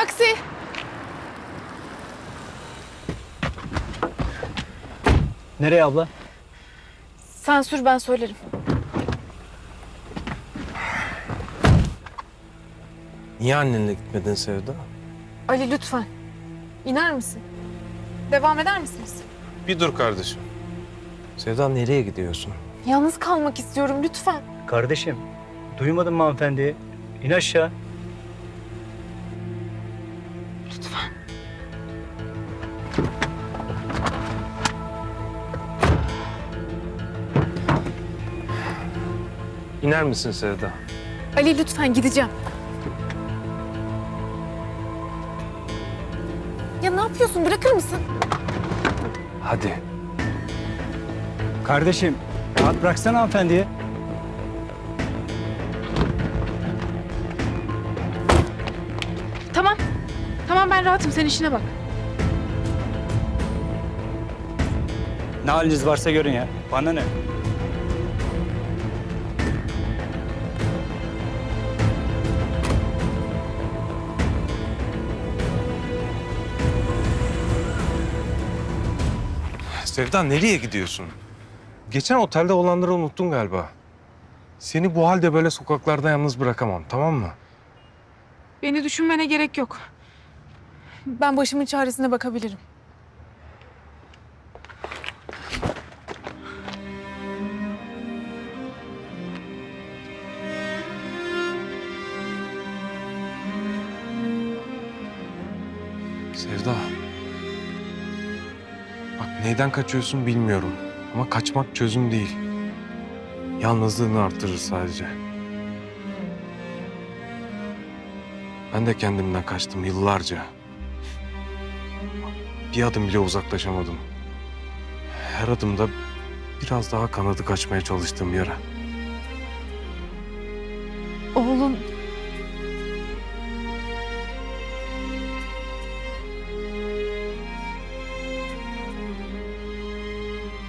Taksi. Nereye abla? Sen sür ben söylerim. Niye annenle gitmedin Sevda? Ali lütfen. İner misin? Devam eder misiniz? Bir dur kardeşim. Sevda nereye gidiyorsun? Yalnız kalmak istiyorum lütfen. Kardeşim, duymadın mı hanımefendiyi? İn aşağı. Lütfen. İner misin Sevda? Ali lütfen gideceğim. Ya ne yapıyorsun? Bırakır mısın? Hadi. Kardeşim, rahat bıraksana hanımefendiyi. Tamam ben rahatım. Sen işine bak. Ne haliniz varsa görün ya. Bana ne? Sevda nereye gidiyorsun? Geçen otelde olanları unuttun galiba. Seni bu halde böyle sokaklarda yalnız bırakamam tamam mı? Beni düşünmene gerek yok. Ben başımın çaresine bakabilirim. Sevda. Bak neyden kaçıyorsun bilmiyorum. Ama kaçmak çözüm değil. Yalnızlığını artırır sadece. Ben de kendimden kaçtım yıllarca. Bir adım bile uzaklaşamadım. Her adımda biraz daha kanadı kaçmaya çalıştığım yara. Oğlun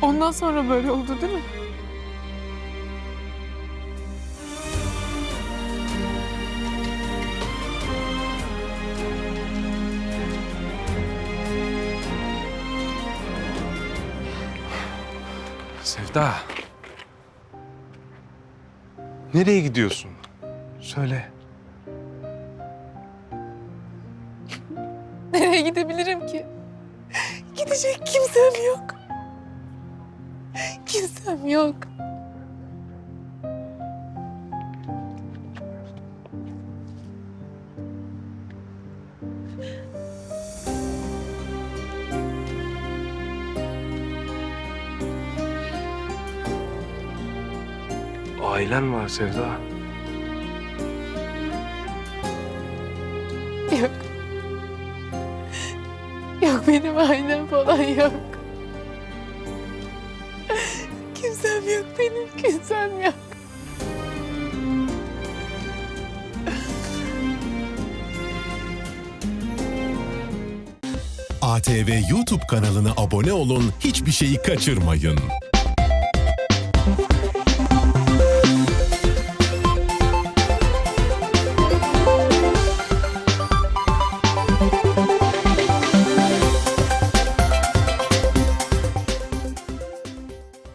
Ondan sonra böyle oldu değil mi? Sevda. Nereye gidiyorsun? Söyle. Nereye gidebilirim ki? Gidecek kimsem yok. Kimsem yok. Ailen var Sevda. Yok. Yok benim ailem falan yok. Kimsem yok benim kimsem yok. ATV YouTube kanalına abone olun, hiçbir şeyi kaçırmayın.